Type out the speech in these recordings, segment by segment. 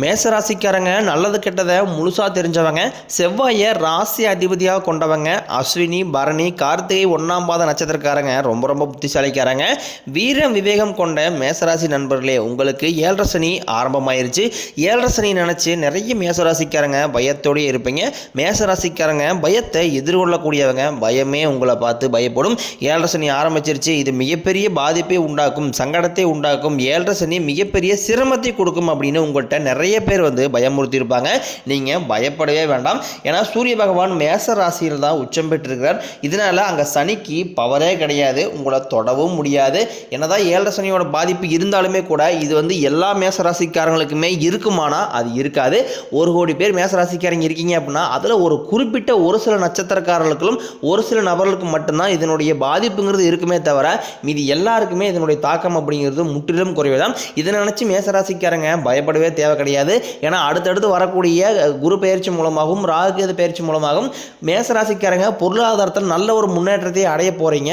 மேசராசிக்காரங்க நல்லது கெட்டதை முழுசாக தெரிஞ்சவங்க செவ்வாயை ராசி அதிபதியாக கொண்டவங்க அஸ்வினி பரணி கார்த்திகை ஒன்றாம் பாத நட்சத்திரக்காரங்க ரொம்ப ரொம்ப புத்திசாலிக்காரங்க. வீரம் விவேகம் கொண்ட மேசராசி நண்பர்களே உங்களுக்கு ஏழரை சனி ஆரம்பமாயிருச்சு. ஏழரை சனி நினச்சி நிறைய மேசராசிக்காரங்க பயத்தோடயே இருப்பீங்க. மேசராசிக்காரங்க பயத்தை எதிர்கொள்ளக்கூடியவங்க பயமே உங்களை பார்த்து பயப்படும். ஏழரை சனி ஆரம்பிச்சிருச்சு இது மிகப்பெரிய பாதிப்பை உண்டாக்கும் சங்கடத்தை உண்டாக்கும். ஏழரை சனி மிகப்பெரிய சிரமத்தை கொடுக்கும் அப்படின்னு உங்கள்கிட்ட நிறைய நிறைய பேர் வந்து பயமுறுத்தியிருப்பாங்க. நீங்கள் பயப்படவே வேண்டாம். ஏன்னா சூரிய பகவான் மேச ராசியில் தான் உச்சம் பெற்றிருக்கிறார். இதனால் அங்கே சனிக்கு பவரே கிடையாது. உங்களை தொடவும் முடியாது. என்னதான் ஏழரை சனியோட பாதிப்பு இருந்தாலுமே கூட இது வந்து எல்லா மேச ராசிக்காரங்களுக்குமே இருக்குமானா அது இருக்காது. ஒரு கோடி பேர் மேச ராசிக்காரங்க இருக்கீங்க அப்படின்னா அதில் ஒரு குறிப்பிட்ட ஒரு சில நட்சத்திரக்காரர்களுக்கும் ஒரு சில நபர்களுக்கு மட்டும்தான் இதனுடைய பாதிப்புங்கிறது இருக்குமே தவிர மீதி எல்லாருக்குமே இதனுடைய தாக்கம் அப்படிங்கிறது முற்றிலும் குறைவுதான். இதை நினச்சி மேசராசிக்காரங்க பயப்படவே தேவை கிடையாது ஏன்னா அடுத்தடுத்து வரக்கூடிய குரு பயிற்சி மூலமாகவும் ராகுகேது பயிற்சி மூலமாகவும் மேசராசிக்காரங்க பொருளாதாரத்தில் நல்ல ஒரு முன்னேற்றத்தை அடைய போகிறீங்க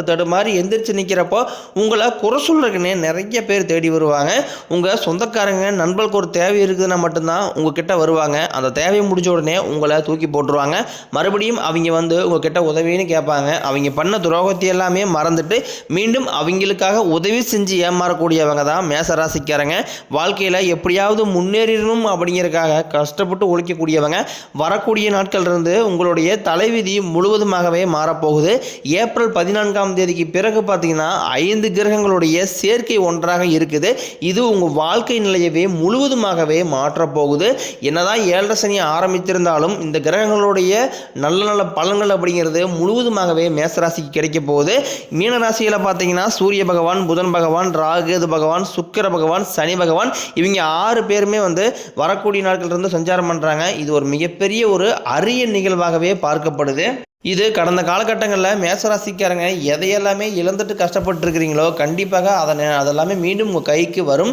தட்டு தடுமாறி எந்திரிச்சு நிற்கிறப்போ உங்களை குறை சொல்கிறக்குன்னே நிறைய பேர் தேடி வருவாங்க. உங்கள் சொந்தக்காரங்க நண்பர்களுக்கு ஒரு தேவை இருக்குதுன்னா மட்டும்தான் உங்ககிட்ட வருவாங்க. அந்த தேவையை முடிஞ்ச உடனே உங்களை தூக்கி போட்டுருவாங்க. மறுபடியும் அவங்க வந்து உங்ககிட்ட உதவின்னு கேட்பாங்க. அவங்க பண்ண துரோகத்தை எல்லாமே மறந்துட்டு மீண்டும் அவங்களுக்காக உதவி செஞ்சு ஏமாறக்கூடியவங்க தான் மேசராசிக்காரங்க. வாழ்க்கையில் எப்படியாவது முன்னேறிடணும் அப்படிங்கிறதுக்காக கஷ்டப்பட்டு உழைக்கக்கூடியவங்க. வரக்கூடிய நாட்கள் இருந்து உங்களுடைய தலைவிதி முழுவதுமாகவே மாறப்போகுது. ஏப்ரல் பதினான்காம் தேதிக்கு பிறகு பார்த்தீங்கன்னா ஐந்து கிரகங்களுடைய சேர்க்கை ஒன்றாக இருக்குது. இது உங்கள் வாழ்க்கை நிலையவே முழுவதுமாகவே மாற்றப் போகுது. என்னதான் ஏழரை சனி ஆரம்பித்திருந்தாலும் இந்த கிரகங்களுடைய நல்ல நல்ல பலன்கள் அப்படிங்கிறது முழுவதுமாகவே மேசராசிக்கு கிடைக்க போகுது. மீனராசியில் பார்த்தீங்கன்னா சூரிய பகவான் புதன் பகவான் ராகுகேது பகவான் சுக்கிர பகவான் சனி பகவான் இவங்க ஆறு பேருமே வந்து வரக்கூடிய நாட்கள் இருந்து சஞ்சாரம் பண்ணுறாங்க இது ஒரு மிகப்பெரிய ஒரு அரிய நிகழ்வாகவே பார்க்கப்படுது. இது கடந்த காலகட்டங்களில் மேசராசிக்காரங்க எதையெல்லாமே இழந்துட்டு கஷ்டப்பட்டுருக்கிறீங்களோ கண்டிப்பாக அதனை அதெல்லாமே மீண்டும் உங்கள் கைக்கு வரும்.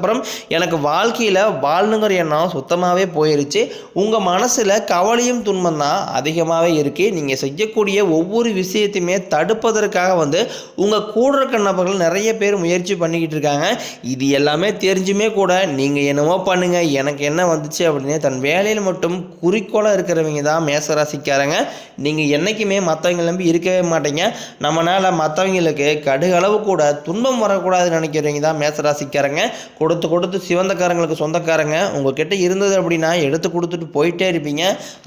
அப்புறம் எனக்கு வாழ்க்கையில் வாழணுங்கிற எண்ணம் சுத்தமாகவே போயிருச்சு. உங்கள் மனசில் கவலையும் துன்பம் தான் அதிகமாகவே இருக்குது நீங்கள் செய்யக்கூடிய ஒவ்வொரு விஷயத்தையுமே தடுப்பதற்காக வந்து உங்கள் கூட இருக்க நபர்கள் நிறைய பேர் முயற்சி பண்ணிக்கிட்டு இருக்காங்க. இது எல்லாமே தெரிஞ்சுமே கூட நீங்கள் என்னமோ பண்ணுங்கள் எனக்கு என்ன வந்துச்சு அப்படின்னு தன் வேலையில் மட்டும் குறிக்கோளாக இருக்கிறவங்க தான் மேசராசிக்காரங்க. நீங்கள் என்றைக்குமே மற்றவங்க நம்பி இருக்கவே மாட்டீங்க. நம்மளால் மற்றவங்களுக்கு கடுகளவு கூட துன்பம் வரக்கூடாதுன்னு நினைக்கிறவங்க தான் மேசராசிக்காரங்க. கொடுத்து கொடுத்து சிவந்தக்காரங்களுக்கு சொந்தக்காரங்க உங்கள்கிட்ட இருந்தது அப்படின்னா எடுத்து கொடுத்துட்டு போயிட்டே இருப்பீங்க.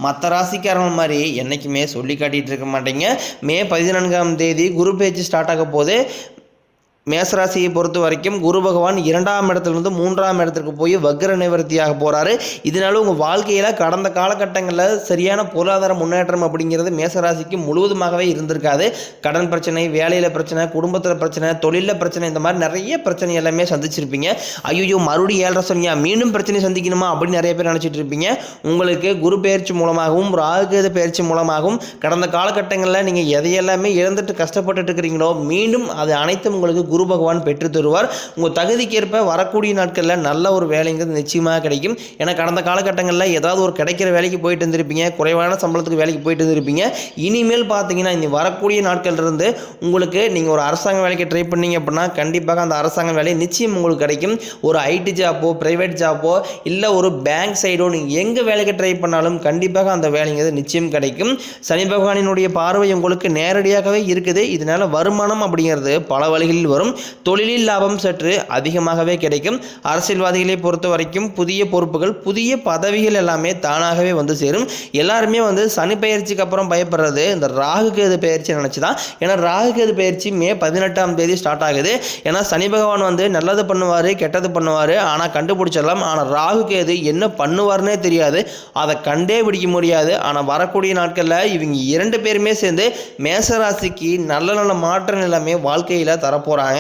மற்ற ராசிக்காரங்க மாதிரி என்றைக்குமே சொல்லி காட்டிகிட்டு இருக்க மாட்டீங்க. மே பதினான்காம் தேதி குரு பேச்சு ஸ்டார்ட் ஆக போது மேசராசியை பொறுத்த வரைக்கும் குரு பகவான் இரண்டாம் இடத்துலேருந்து மூன்றாம் இடத்துக்கு போய் வக்ர நிவர்த்தியாக போகிறாரு இதனால உங்கள் வாழ்க்கையில் கடந்த காலகட்டங்களில் சரியான பொருளாதார முன்னேற்றம் அப்படிங்கிறது மேசராசிக்கு முழுவதுமாகவே இருந்திருக்காது. கடன் பிரச்சனை வேலையில் பிரச்சனை குடும்பத்தில் பிரச்சனை தொழிலில் பிரச்சனை இந்த மாதிரி நிறைய பிரச்சனை எல்லாமே சந்திச்சிருப்பீங்க. ஐயோ மறுபடியும் ஏழரை சொன்னியா மீண்டும் பிரச்சனை சந்திக்கணுமா? அப்படின்னு நிறைய பேர் நினச்சிட்டு இருப்பீங்க. உங்களுக்கு குரு பயிற்சி மூலமாகவும் ராகுகேது பயிற்சி மூலமாகவும் கடந்த காலகட்டங்களில் நீங்கள் எதையெல்லாமே இழந்துட்டு கஷ்டப்பட்டுட்டு இருக்கிறீங்களோ மீண்டும் அது அனைத்தும் உங்களுக்கு குரு பகவான் பெற்று தருவார். உங்கள் தகுதிக்கேற்ப வரக்கூடிய நாட்களில் நல்ல ஒரு வேலைங்கிறது நிச்சயமாக கிடைக்கும். ஏன்னா கடந்த காலகட்டங்களில் ஏதாவது ஒரு கிடைக்கிற வேலைக்கு போயிட்டு இருந்திருப்பீங்க குறைவான சம்பளத்துக்கு வேலைக்கு போயிட்டு இருந்திருப்பீங்க இனிமேல் பார்த்தீங்கன்னா இனி வரக்கூடிய நாட்கள் இருந்து உங்களுக்கு நீங்கள் ஒரு அரசாங்க வேலைக்கு ட்ரை பண்ணீங்க அப்படின்னா கண்டிப்பாக அந்த அரசாங்க வேலை நிச்சயம் உங்களுக்கு கிடைக்கும். ஒரு ஐடி ஜாப்போ ப்ரைவேட் ஜாப்போ இல்லை ஒரு பேங்க் சைடோ நீங்கள் எங்கே வேலைக்கு ட்ரை பண்ணாலும் கண்டிப்பாக அந்த வேலைங்கிறது நிச்சயம் கிடைக்கும். சனி பகவானினுடைய பார்வை உங்களுக்கு நேரடியாகவே இருக்குது. இதனால் வருமானம் அப்படிங்கிறது பல வழிகளில் வரும். வரும். தொழிலில் லாபம் சற்று அதிகமாகவே கிடைக்கும். அரசியல்வாதிகளை பொறுத்த வரைக்கும் புதிய பொறுப்புகள் புதிய பதவிகள் எல்லாமே தானாகவே வந்து சேரும். எல்லாருமே வந்து சனி பயிற்சிக்கு அப்புறம் பயப்படுறது இந்த ராகு கேது பயிற்சி நினச்சி தான் ஏன்னா ராகு கேது பயிற்சி மே பதினெட்டாம் தேதி ஸ்டார்ட் ஆகுது. ஏன்னா சனி பகவான் வந்து நல்லது பண்ணுவார் கெட்டது பண்ணுவார் ஆனால் கண்டுபிடிச்சிடலாம். ஆனால் ராகு கேது என்ன பண்ணுவார்னே தெரியாது. அதை கண்டே பிடிக்க முடியாது. ஆனால் வரக்கூடிய நாட்களில் இவங்க இரண்டு பேருமே சேர்ந்து மேசராசிக்கு நல்ல நல்ல மாற்றம் எல்லாமே வாழ்க்கையில் தரப்போகிறாங்க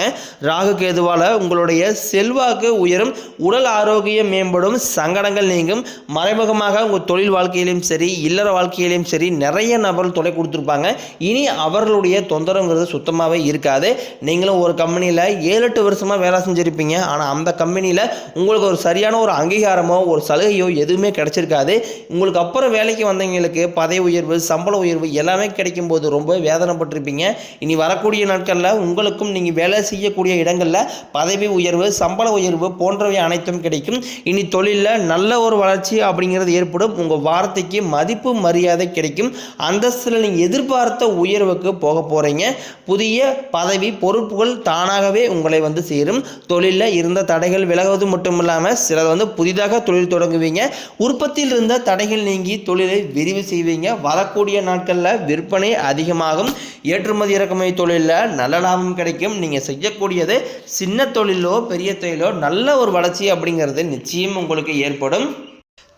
ராகு கேதுவால் உங்களுடைய செல்வாக்கு உயரும் உடல் ஆரோக்கியம் மேம்படும் சங்கடங்கள் நீங்கும். மறைமுகமாக உங்கள் தொழில் வாழ்க்கையிலும் சரி இல்லற வாழ்க்கையிலும் சரி நிறைய நபர்கள் தொலை கொடுத்துருப்பாங்க. இனி அவர்களுடைய தொந்தரவுங்கிறது சுத்தமாகவே இருக்காது. நீங்களும் ஒரு கம்பெனியில் ஏழு எட்டு வருஷமாக வேலை செஞ்சுருப்பீங்க. ஆனால் அந்த கம்பெனியில் உங்களுக்கு ஒரு சரியான ஒரு அங்கீகாரமோ ஒரு சலுகையோ எதுவுமே கிடைச்சிருக்காது. உங்களுக்கு அப்புறம் வேலைக்கு வந்தவங்களுக்கு பதவி உயர்வு சம்பள உயர்வு எல்லாமே கிடைக்கும்போது ரொம்ப வேதனைப்பட்டிருப்பீங்க. இனி வரக்கூடிய நாட்களில் உங்களுக்கும் நீங்கள் வேலை செய்யக்கூடிய இடங்களில் பதவி உயர்வு சம்பள உயர்வு போன்றவை அனைத்தும் கிடைக்கும். இனி தொழிலில் நல்ல ஒரு வளர்ச்சி அப்படிங்கிறது ஏற்படும். உங்கள் வார்த்தைக்கு மதிப்பு மரியாதை கிடைக்கும். அந்தஸ்தில் நீங்கள் எதிர்பார்த்த உயர்வுக்கு போக போகிறீங்க புதிய பதவி பொறுப்புகள் தானாகவே உங்களை வந்து சேரும். தொழிலில் இருந்த தடைகள் விலகுவது மட்டும் இல்லாமல் சிலர் வந்து புதிதாக தொழில் தொடங்குவீங்க. உற்பத்தியில் இருந்த தடைகள் நீங்கி தொழிலை விரிவு செய்வீங்க. வரக்கூடிய நாட்களில் விற்பனை அதிகமாகும். ஏற்றுமதி இறக்குமதி தொழிலில் நல்ல லாபம் கிடைக்கும். நீங்கள் செய்யக்கூடியது சின்ன தொழிலோ பெரிய தொழிலோ நல்ல ஒரு வளர்ச்சி அப்படிங்கிறது நிச்சயம் உங்களுக்கு ஏற்படும்.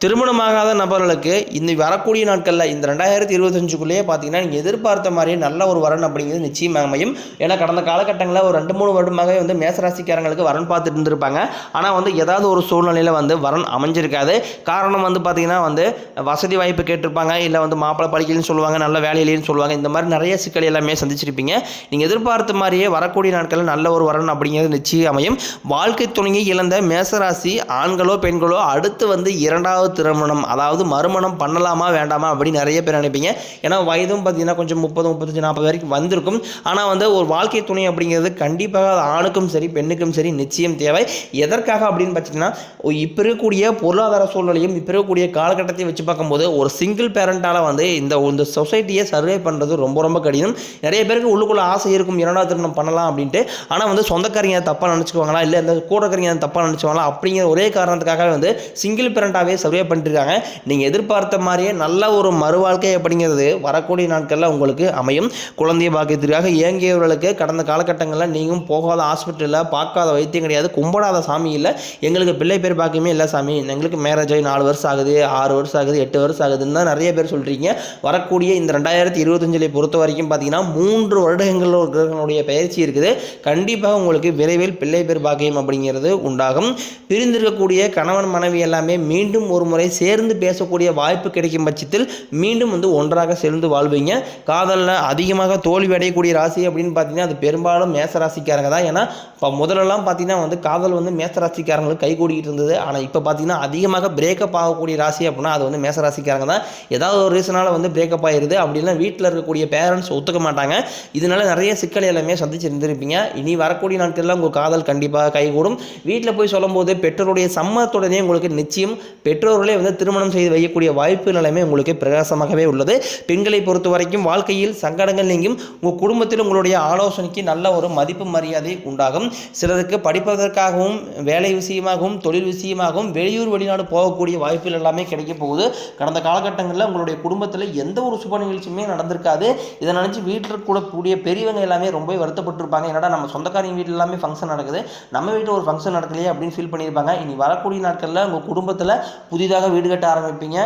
திருமணமாகாத நபர்களுக்கு இந்த வரக்கூடிய நாட்களில் இந்த ரெண்டாயிரத்தி இருபத்தஞ்சுக்குள்ளேயே பார்த்தீங்கன்னா நீங்கள் எதிர்பார்த்த மாதிரியே நல்ல ஒரு வரன் அப்படிங்கிறது நிச்சயமாக அமையும். ஏன்னா கடந்த காலகட்டங்களில் ஒரு ரெண்டு மூணு வருடமாகவே வந்து மேசராசிக்காரங்களுக்கு வரன் பார்த்துட்டு இருந்திருப்பாங்க. ஆனால் வந்து ஏதாவது ஒரு சூழ்நிலையில் வந்து வரன் அமைஞ்சிருக்காது. காரணம் வந்து பார்த்தீங்கன்னா வந்து வசதி வாய்ப்பு கேட்டிருப்பாங்க. இல்லை வந்து மாப்பிள்ளை படிக்கலன்னு சொல்லுவாங்க நல்ல வேலையிலேன்னு சொல்லுவாங்க. இந்த மாதிரி நிறைய சிக்கல் எல்லாமே சந்திச்சிருப்பீங்க. நீங்கள் எதிர்பார்த்த மாதிரியே வரக்கூடிய நாட்களில் நல்ல ஒரு வரன் அப்படிங்கிறது நிச்சயம் அமையும். வாழ்க்கை துணையை இழந்த மேசராசி ஆண்களோ பெண்களோ அடுத்து வந்து இரண்டாவது திருமணம் அதாவது மறுமணம் பண்ணலாமா வேண்டாமா அப்படின்னு நிறைய பேர் நினைப்பீங்க. ஏன்னா வயதும் பார்த்தீங்கன்னா கொஞ்சம் முப்பது முப்பத்தஞ்சு நாற்பது வரைக்கும் வந்திருக்கும். ஆனால் வந்து ஒரு வாழ்க்கை துணை அப்படிங்கிறது கண்டிப்பாக அது ஆணுக்கும் சரி பெண்ணுக்கும் சரி நிச்சயம் தேவை. எதற்காக அப்படின்னு பார்த்தீங்கன்னா இப்போ இருக்கக்கூடிய பொருளாதார சூழ்நிலையும் இப்போ இருக்கக்கூடிய காலகட்டத்தையும் வச்சு பார்க்கும்போது ஒரு சிங்கிள் பேரண்டால் வந்து இந்த இந்த சொசைட்டியை சர்வே பண்ணுறது ரொம்ப ரொம்ப கடினம். நிறைய பேருக்கு உள்ளுக்குள்ள ஆசை இருக்கும் இரண்டாவது திருமணம் பண்ணலாம் அப்படின்ட்டு. ஆனால் வந்து சொந்தக்காரங்க தப்பாக நினச்சிக்குவாங்களா? இல்லை இந்த கூடக்காரங்க தப்பாக நினச்சிக்குவாங்களா? அப்படிங்கிற ஒரே காரணத்துக்காக வந்து சிங்கிள் பேரண்டாகவே சர்வே பண்ணிட்டுருக்காங்க நீங்கள் எதிர்பார்த்த மாதிரியே நல்ல ஒரு மறுவாழ்க்கை அப்படிங்கிறது வரக்கூடிய நாட்களில் உங்களுக்கு அமையும். குழந்தை பாக்கியத்திற்காக இயங்கியவர்களுக்கு கடந்த காலகட்டங்களில் நீங்களும் போகாத ஹாஸ்பிட்டலில் பார்க்காத வைத்தியம் கிடையாது. கும்பிடாத சாமி இல்லை. எங்களுக்கு பிள்ளை பேர் பாக்கியமே இல்லை சாமி. எங்களுக்கு மேரேஜ் ஆகி நாலு வருஷம் ஆகுது ஆறு வருஷம் ஆகுது எட்டு வருஷம் ஆகுதுன்னு தான் நிறைய பேர் சொல்கிறீங்க வரக்கூடிய இந்த ரெண்டாயிரத்தி இருபத்தஞ்சில் பொறுத்த வரைக்கும் பார்த்தீங்கன்னா மூன்று வருடங்கள் கிரகங்களுடைய பயிற்சி இருக்குது. கண்டிப்பாக உங்களுக்கு விரைவில் பிள்ளை பேர் பாக்கியம் அப்படிங்கிறது உண்டாகும். பிரிந்திருக்கக்கூடிய கணவன் மனைவி எல்லாமே மீண்டும் ஒரு முறை சேர்ந்து பேசக்கூடிய வாய்ப்பு கிடைக்கும் பட்சத்தில் மீண்டும் வந்து ஒன்றாக சேர்ந்து வாழ்வீங்க. காதலில் அதிகமாக தோல்வி அடையக்கூடிய ராசி அப்படின்னு பார்த்தீங்கன்னா அது பெரும்பாலும் மேச ராசிக்காரங்க தான். ஏன்னா இப்போ முதல்லலாம் பார்த்தீங்கன்னா வந்து காதல் வந்து மேசராசிக்காரங்களுக்கு கை கூடிக்கிட்டு இருந்தது. ஆனால் இப்போ பார்த்தீங்கன்னா அதிகமாக பிரேக்கப் ஆகக்கூடிய ராசி அப்படின்னா அது வந்து மேச ராசிக்காரங்க தான். ஏதாவது ஒரு ரீசனால் வந்து பிரேக்கப் ஆகிருது அப்படின்னா வீட்டில் இருக்கக்கூடிய பேரண்ட்ஸ் ஒத்துக்க மாட்டாங்க. இதனால நிறைய சிக்கல் எல்லாமே சந்திச்சு இருந்திருப்பீங்க. இனி வரக்கூடிய நாட்கள்லாம் உங்கள் காதல் கண்டிப்பாக கைகூடும். வீட்டில் போய் சொல்லும்போது பெற்றோருடைய சம்மதத்துடனே உங்களுக்கு நிச்சயம் பெற்றோர் பெற்றோர்களே வந்து திருமணம் செய்து வைக்கக்கூடிய வாய்ப்பு நிலைமை உங்களுக்கு பிரகாசமாகவே உள்ளது. பெண்களை பொறுத்த வரைக்கும் வாழ்க்கையில் சங்கடங்கள் நீங்கும். உங்கள் குடும்பத்தில் உங்களுடைய ஆலோசனைக்கு நல்ல ஒரு மதிப்பு மரியாதை உண்டாகும். சிலருக்கு படிப்பதற்காகவும் வேலை விஷயமாகவும் தொழில் விஷயமாகவும் வெளியூர் வெளிநாடு போகக்கூடிய வாய்ப்புகள் எல்லாமே கிடைக்க போகுது. கடந்த காலகட்டங்களில் உங்களுடைய குடும்பத்தில் எந்த ஒரு சுப நிகழ்ச்சியுமே நடந்திருக்காது. இதை நினச்சி வீட்டில் கூடக்கூடிய பெரியவங்க எல்லாமே ரொம்ப வருத்தப்பட்டிருப்பாங்க. என்னடா நம்ம சொந்தக்காரங்க வீட்டில் எல்லாமே ஃபங்க்ஷன் நடக்குது. நம்ம வீட்டில் ஒரு ஃபங்க்ஷன் நடக்கலையே அப்படின்னு ஃபீல் பண்ணியிருப்பாங்க. இனி வரக்கூடிய நாட்களில் உங்கள் குடும்பத்தில் புதிதாக வீடு கட்ட ஆரம்பிப்பீங்க.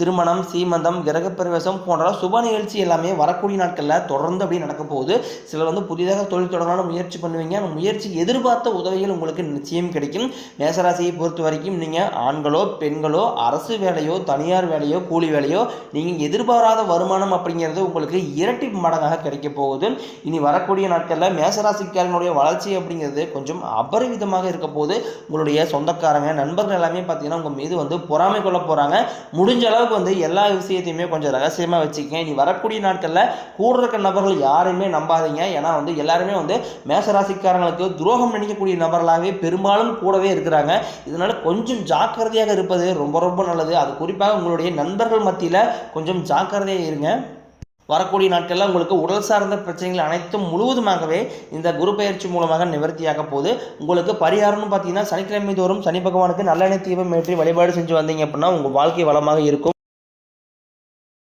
திருமணம் சீமந்தம் கிரகப்பிரவேசம் போன்ற சுப நிகழ்ச்சி எல்லாமே வரக்கூடிய நாட்களில் தொடர்ந்து அப்படி நடக்க போகுது. சிலர் வந்து புதிதாக தொழில் தொடங்கலாம்னு முயற்சி பண்ணுவீங்க. அந்த முயற்சி எதிர்பார்த்த உதவிகள் உங்களுக்கு நிச்சயம் கிடைக்கும். மேசராசியை பொறுத்த வரைக்கும் நீங்கள் ஆண்களோ பெண்களோ அரசு வேலையோ தனியார் வேலையோ கூலி வேலையோ நீங்கள் எதிர்பாராத வருமானம் அப்படிங்கிறது உங்களுக்கு இரட்டி மடங்காக கிடைக்க போகுது. இனி வரக்கூடிய நாட்களில் மேசராசிக்காரனுடைய வளர்ச்சி அப்படிங்கிறது கொஞ்சம் அபரிவிதமாக இருக்க போது உங்களுடைய சொந்தக்காரங்க நண்பர்கள் எல்லாமே பார்த்தீங்கன்னா உங்கள் மீது வந்து பொறாமை கொள்ள போகிறாங்க முடிஞ்ச அளவுக்கு வந்து எல்லா விஷயத்தையுமே கொஞ்சம் ரகசியமாக வச்சுக்கங்க. இனி வரக்கூடிய நாட்களில் கூட இருக்க நபர்கள் யாரையுமே நம்பாதீங்க. ஏன்னா வந்து எல்லாருமே வந்து மேசராசிக்காரங்களுக்கு துரோகம் நினைக்கக்கூடிய நபர்களாகவே பெரும்பாலும் கூடவே இருக்கிறாங்க. இதனால் கொஞ்சம் ஜாக்கிரதையாக இருப்பது ரொம்ப ரொம்ப நல்லது. அது குறிப்பாக உங்களுடைய நண்பர்கள் மத்தியில் கொஞ்சம் ஜாக்கிரதையாக இருங்க. வரக்கூடிய நாட்களில் உங்களுக்கு உடல் சார்ந்த பிரச்சனைகள் அனைத்தும் முழுவதுமாகவே இந்த குரு பயிற்சி மூலமாக நிவர்த்தியாக போகுது. உங்களுக்கு பரிகாரம்னு பார்த்தீங்கன்னா சனிக்கிழமை தோறும் சனி பகவானுக்கு நல்லெண்ணெய் தீபம் ஏற்றி வழிபாடு செஞ்சு வந்தீங்க அப்படின்னா உங்கள் வாழ்க்கை வளமாக இருக்கும்.